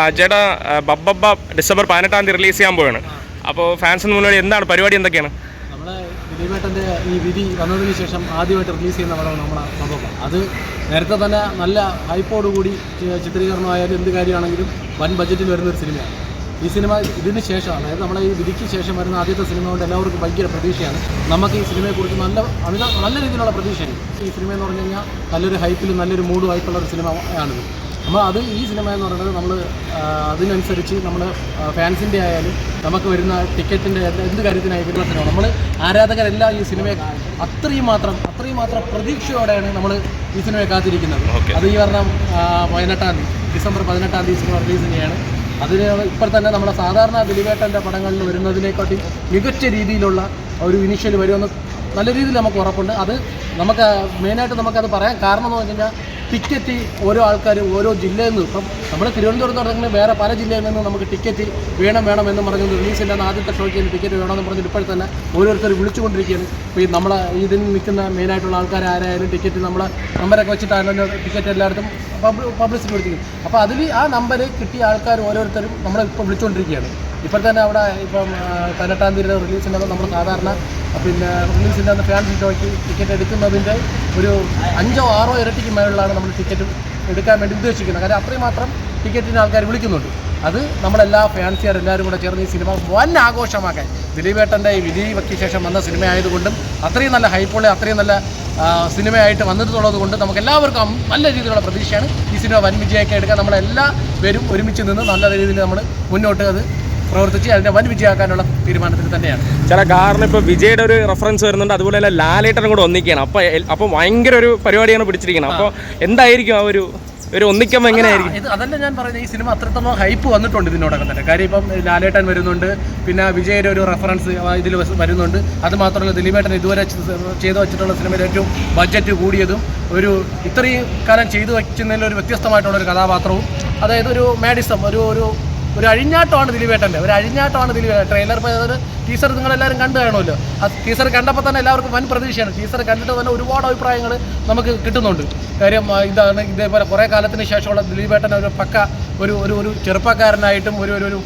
ആ, ബബ്ബബ്ബ ഡിസംബർ പതിനെട്ടാം തീയതി റിലീസ് ചെയ്യാൻ പോവാണ്. അപ്പോൾ ഫാൻസിന് മുന്നോടി എന്താണ്? പരിപാടി എന്തൊക്കെയാണ്? നമ്മുടെ ദിലീപേട്ടന്റെ ഈ വിധി വന്നതിന് ശേഷം ആദ്യമായിട്ട് റിലീസ് ചെയ്യുന്ന പടമാണ് നമ്മളെ ബബ്ബ അത് നേരത്തെ തന്നെ നല്ല ഹൈപ്പോടുകൂടി ചിത്രീകരണമായാലും എന്ത് കാര്യമാണെങ്കിലും വൻ ബജറ്റിൽ വരുന്ന ഒരു സിനിമയാണ്. ഈ സിനിമ ഇതിന് ശേഷം അതായത് നമ്മുടെ ഈ വിധിക്ക് ശേഷം വരുന്ന ആദ്യത്തെ സിനിമ കൊണ്ട് എല്ലാവർക്കും ഭയങ്കര പ്രതീക്ഷയാണ്. നമുക്ക് ഈ സിനിമയെക്കുറിച്ച് നല്ല അമിത നല്ല രീതിയിലുള്ള പ്രതീക്ഷയാണ് ഈ സിനിമ എന്ന് പറഞ്ഞു കഴിഞ്ഞാൽ നല്ലൊരു ഹൈപ്പിലും നല്ലൊരു മൂഡും ആയിട്ടുള്ള ഒരു സിനിമ ആണിത്. നമ്മൾ അത് ഈ സിനിമ എന്ന് പറയുന്നത് നമ്മൾ അതിനനുസരിച്ച് നമ്മൾ ഫാൻസിന്റെ ആയാലും നമുക്ക് വരുന്ന ടിക്കറ്റിന്റെ എന്ത് കാര്യത്തിനായാലും സിനിമ നമ്മൾ ആരാധകരെല്ലാം ഈ സിനിമയെ അത്രയും മാത്രം അത്രയും മാത്രം പ്രതീക്ഷയോടെയാണ് നമ്മൾ ഈ സിനിമയെ കാത്തിരിക്കുന്നത്. അത് ഈ പറഞ്ഞ പതിനെട്ടാം തീയതി ഡിസംബർ പതിനെട്ടാം തീയതി സിനിമ റിലീസ് ചെയ്യുകയാണ് അതിന് ഇപ്പോൾ തന്നെ നമ്മുടെ സാധാരണ ദിലീപേട്ടന്റെ പടങ്ങളിൽ വരുന്നതിനെക്കാട്ടി മികച്ച രീതിയിലുള്ള ഒരു ഇനിഷ്യൽ വരുമെന്ന് നല്ല രീതിയിൽ നമുക്ക് ഉറപ്പുണ്ട്. അത് നമുക്ക് മെയിനായിട്ട് നമുക്കത് പറയാൻ കാരണം എന്ന് പറഞ്ഞു കഴിഞ്ഞാൽ ടിക്കറ്റ് ഓരോ ആൾക്കാരും ഓരോ ജില്ലയിൽ നിന്ന് ഇപ്പം നമ്മൾ തിരുവനന്തപുരത്ത് നടക്കുന്ന വേറെ പല ജില്ലയിൽ നിന്നും നമുക്ക് ടിക്കറ്റ് വേണം വേണം എന്ന് പറഞ്ഞ് റിലീസ് ഇല്ലാന്ന് ആദ്യത്തെ ഷോയ്ക്ക് ടിക്കറ്റ് വേണമെന്ന് പറഞ്ഞിട്ട് ഇപ്പോൾ തന്നെ ഓരോരുത്തർ വിളിച്ചുകൊണ്ടിരിക്കുകയാണ്. ഇപ്പോൾ ഈ നമ്മളെ ഇതിൽ നിൽക്കുന്ന മെയിനായിട്ടുള്ള ആൾക്കാർ ആരായാലും ടിക്കറ്റ് നമ്മളെ നമ്പരൊക്കെ വെച്ചിട്ടാണല്ലോ ടിക്കറ്റ് എല്ലായിടത്തും പബ്ലിസിറ്റി കൊടുത്തിരിക്കും അപ്പോൾ അതിൽ ആ നമ്പർ കിട്ടിയ ആൾക്കാർ ഓരോരുത്തരും നമ്മളെ ഇപ്പോൾ വിളിച്ചുകൊണ്ടിരിക്കുകയാണ്. ഇപ്പോൾ തന്നെ അവിടെ ഇപ്പം പതിനെട്ടാം തീയതി റിലീസിന്റെ നമ്മൾ സാധാരണ പിന്നെ റിലീസിന്റെ അന്ന് ഫാൻ ഷോയ്ക്ക് ടിക്കറ്റ് എടുക്കുന്നതിന്റെ ഒരു അഞ്ചോ ആറോ ഇരട്ടിക്ക് മേളിലാണ് നമ്മൾ ടിക്കറ്റ് എടുക്കാൻ വേണ്ടി ഉദ്ദേശിക്കുന്നത്. കാര്യം അത്രയും മാത്രം ടിക്കറ്റിന് ആൾക്കാർ വിളിക്കുന്നുണ്ട്. അത് നമ്മളെല്ലാ ഫാൻസിയാർ എല്ലാവരും കൂടെ ചേർന്ന് ഈ സിനിമ വൻ ആഘോഷമാക്കാൻ. ദിലീപേട്ടന്റെ ഈ വിധിക്ക് ശേഷം വന്ന സിനിമ ആയതുകൊണ്ടും അത്രയും നല്ല ഹൈപ്പുള്ള അത്രയും നല്ല സിനിമയായിട്ട് വന്നിട്ടുള്ളത് കൊണ്ട് നമുക്ക് എല്ലാവർക്കും നല്ല രീതിയിലുള്ള പ്രതീക്ഷയാണ് ഈ സിനിമ വൻ വിജയമൊക്കെ എടുക്കാൻ. നമ്മളെല്ലാ പേരും ഒരുമിച്ച് നിന്ന് നല്ല രീതിയിൽ നമ്മൾ മുന്നോട്ട് അത് പ്രവർത്തിച്ച് അതിനെ വൻ വിജയമാക്കാനുള്ള തീരുമാനത്തിൽ തന്നെയാണ്. ചില കാരണം ഇപ്പോൾ വിജയുടെ ഒരു റെഫറൻസ് വരുന്നുണ്ട്. അതുപോലെ തന്നെ ലാലേട്ടനും കൂടെ ഒന്നിക്കുകയാണ്. അപ്പോൾ അപ്പോൾ ഭയങ്കര ഒരു പരിപാടിയാണ് പിടിച്ചിരിക്കുന്നത്. അപ്പോൾ എന്തായിരിക്കും ആ ഒരു ഒരു ഒന്നിക്കുമ്പോൾ എങ്ങനെയായിരിക്കും? ഇത് അതല്ല ഞാൻ പറയുന്നത് ഈ സിനിമ അത്രത്തോളം ഹൈപ്പ് വന്നിട്ടുണ്ട് ഇതിനോടൊക്കെ തന്നെ. കാര്യം ഇപ്പം ലാലേട്ടൻ വരുന്നുണ്ട്. പിന്നെ വിജയുടെ ഒരു റെഫറൻസ് ഇതിൽ വരുന്നുണ്ട്. അത് മാത്രമല്ല ദിലീപേട്ടൻ ഇതുവരെ ചെയ്തു വെച്ചിട്ടുള്ള സിനിമയിൽ ഏറ്റവും ബഡ്ജറ്റ് കൂടിയതും ഒരു ഇത്രയും കാലം ചെയ്തു വയ്ക്കുന്നതിൽ ഒരു വ്യത്യസ്തമായിട്ടുള്ള ഒരു കഥാപാത്രവും. അതായത് ഒരു മാഡിസം ഒരു ഒരു ഒരു അഴിഞ്ഞാട്ടമാണ് ദിലീപേട്ടന്റെ ഒരു അഴിഞ്ഞാട്ടമാണ് ദിലീപ് ട്രെയിലർ ഒരു ടീസർ നിങ്ങളെല്ലാവരും കണ്ടു കാണുമല്ലോ. ആ ടീസർ കണ്ടപ്പോൾ തന്നെ എല്ലാവർക്കും വൻ പ്രതീക്ഷയാണ്. ടീസർ കണ്ടിട്ട് തന്നെ ഒരുപാട് അഭിപ്രായങ്ങൾ നമുക്ക് കിട്ടുന്നുണ്ട്. കാര്യം ഇതാണ് ഇതേപോലെ കുറേ കാലത്തിന് ശേഷമുള്ള ദിലീപേട്ടൻ ഒരു പക്ക ഒരു ഒരു ഒരു ചെറുപ്പക്കാരനായിട്ടും ഒരു ഒരു ഒരു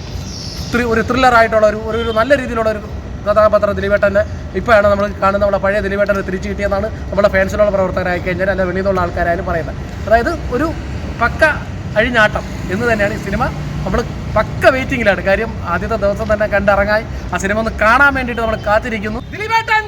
ത്രി- ഒരു ത്രില്ലറായിട്ടുള്ള ഒരു ഒരു- നല്ല രീതിയിലുള്ള ഒരു കഥാപാത്രം ദിലീപേട്ടന്റെ ഇപ്പോഴാണ് നമ്മൾ കാണുന്ന നമ്മളെ പഴയ ദിലീപേട്ടനെ തിരിച്ചു കിട്ടിയെന്നാണ് നമ്മുടെ ഫാൻസിലുള്ള പ്രവർത്തകരായി കഴിഞ്ഞാൽ അല്ല വെളിയിൽ നിന്നുള്ള ആൾക്കാരായാലും പറയുന്നത്. അതായത് ഒരു പക്ക അഴിഞ്ഞാട്ടം എന്ന് തന്നെയാണ് ഈ സിനിമ. നമ്മൾ പക്ക വെയിറ്റിംഗിലാണ് കാര്യം ആദ്യത്തെ ദിവസം തന്നെ കണ്ടിറങ്ങായി. ആ സിനിമ ഒന്ന് കാണാൻ വേണ്ടിയിട്ട് നമ്മൾ കാത്തിരിക്കുന്നു. ദിലീപേട്ടൻ